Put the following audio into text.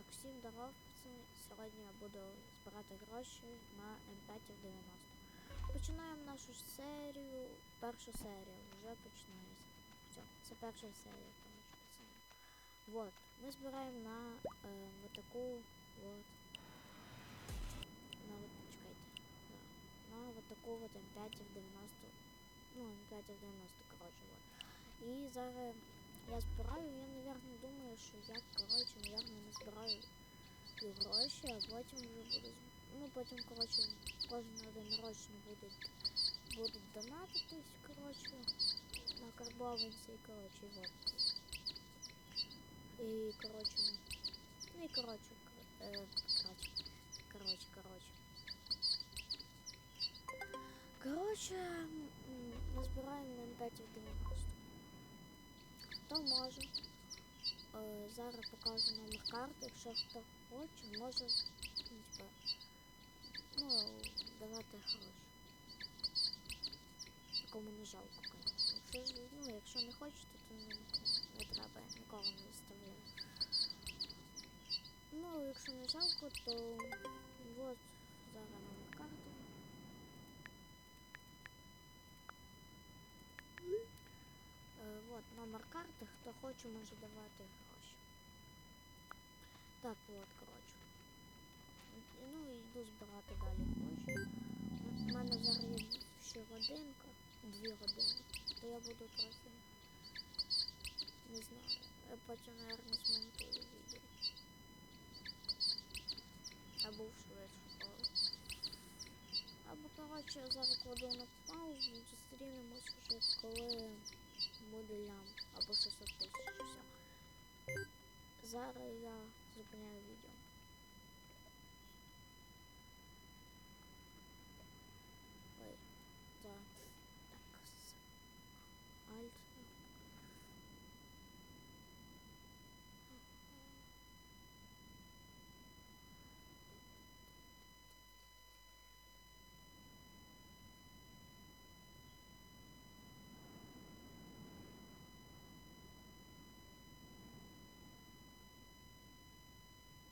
Так, всім здоров, пацани. Сьогодні я буду збирати гроші на М590. Починаємо нашу серію. Першу серію вже починається. Все, це перша серія, коротше, пацани. Вот, ми збираємо на е, вот таку вот. На вот, чекайте. Да, на вот таку вот М590. Ну, М590, коротше, вот. І зараз я збираю, я, наверное, думаю, що я, коротше, і гроші, а потім вже буду, з- ну, потім, коротше, кожен одиночно буде, будуть донатитись, коротше, на карбованці, коротше, і вот. І, коротше, ну і, коротше, кор- е, коротше, коротше, коротше. Коротше, м, м, назбираємо на М5 90. Хто може? Е, зараз покажу номер карти, якщо хто хоче, може ну, ну, давати гроші. Кому не жалко. Якщо, ну, якщо не хочете, то не, не треба, нікого не виставляю. Ну, якщо не жалко, то от зараз номер карти. Е, вот номер карти, хто хоче, може давати гроші. Так, от, коротше. Ну і йду збирати далі гроші. У мене зараз ще годинка, дві години. То я буду просто, не знаю, я потім, мабуть, змонтую відео. Або в колись. Або, коротше, я зараз кладу на паузу, Зараз я зупиняю відео.